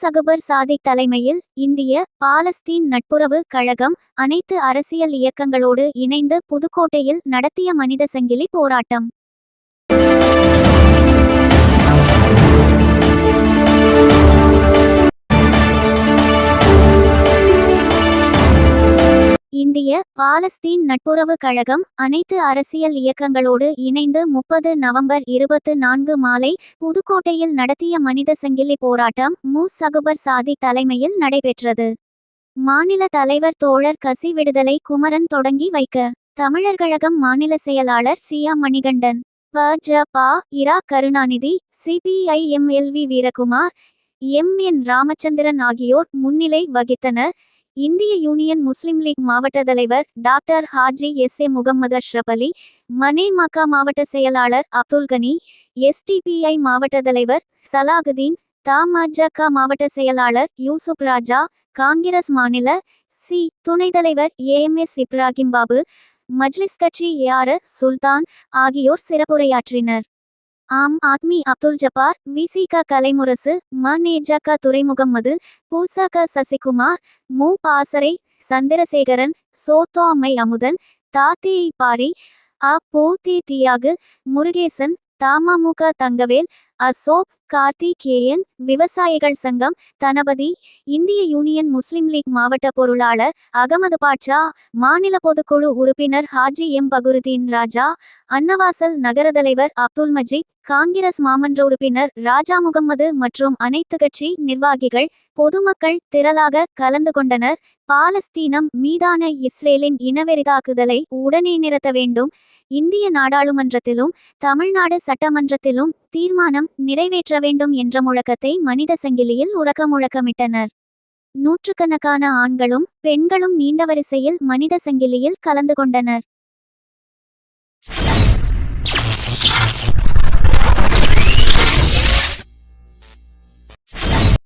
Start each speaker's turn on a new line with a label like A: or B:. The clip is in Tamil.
A: சகுபர் சாதிக் தலைமையில் இந்திய பாலஸ்தீன் நட்புறவு கழகம் அனைத்து அரசியல் இயக்கங்களோடு இணைந்து புதுக்கோட்டையில் நடத்திய மனித சங்கிலி போராட்டம். இந்திய பாலஸ்தீன் நட்புறவு கழகம் அனைத்து அரசியல் இயக்கங்களோடு இணைந்து முப்பது நவம்பர் இருபத்து நான்கு மாலை புதுக்கோட்டையில் நடத்திய மனித சங்கிலி போராட்டம் மு. சகுபர் சாதி தலைமையில் நடைபெற்றது. மாநில தலைவர் தோழர் கசி விடுதலை குமரன் தொடங்கி வைக்க. தமிழர் கழகம் மாநில செயலாளர் சியா மணிகண்டன். ப. ஜ. பா. இரா. Karunanidhi. CPI M. L. V. Veerakumar. M. N. Ramachandran ஆகியோர் முன்னிலை வகித்தனர். இந்திய யூனியன் முஸ்லிம் லீக் மாவட்ட தலைவர் doctor Haji S A Mohammed Ashraf Ali மனே மக்கா மாவட்ட செயலாளர் அப்துல் கனி எஸ்டிபிஐ மாவட்ட தலைவர் சலாகுதீன் தமாஜக மாவட்ட செயலாளர் யூசுப் ராஜா காங்கிரஸ் மாநில சி துணைத் தலைவர் ஏஎம்எஸ் இப்ராஹிம் பாபு மஜ்லிஸ் கட்சி ஏஆர் சுல்தான் ஆகியோர் சிறப்புரையாற்றினர். ஆம் ஆத்மி அப்துல் ஜப்பார் விசிக கலைமுரசு ம. நேஜக துரைமுகம்மது பூசக சசிகுமார் மு. பாசரை சந்திரசேகரன் சோத்தாமை அமுதன் தாத்தேய் பாரி அ. பூத்தி தியாகு முருகேசன் தமமுக தங்கவேல் அசோக் கார்த்திகேயன் விவசாயிகள் சங்கம் தனபதி இந்திய யூனியன் முஸ்லிம் லீக் மாவட்ட பொருளாளர் அகமது பாட்ஷா மாநில பொதுக்குழு உறுப்பினர் ஹாஜி எம். பகுருதீன் ராஜா அன்னவாசல் நகர தலைவர் அப்துல் மஜீத் காங்கிரஸ் மாமன்ற உறுப்பினர் ராஜா முகம்மது மற்றும் அனைத்து கட்சி நிர்வாகிகள் பொதுமக்கள் திரளாக கலந்து கொண்டனர். பாலஸ்தீனம் மீதான இஸ்ரேலின் இனவெறி தாக்குதலை உடனே நிறுத்த வேண்டும். இந்திய நாடாளுமன்றத்திலும் தமிழ்நாடு சட்டமன்றத்திலும் தீர்மானம் நிறைவேற்ற வேண்டும் என்ற முழக்கத்தை மனித சங்கிலியில் உறக்க முழக்கமிட்டனர் நூற்றுக்கணக்கான ஆண்களும் பெண்களும் நீண்ட வரிசையில் மனித சங்கிலியில் கலந்து கொண்டனர்.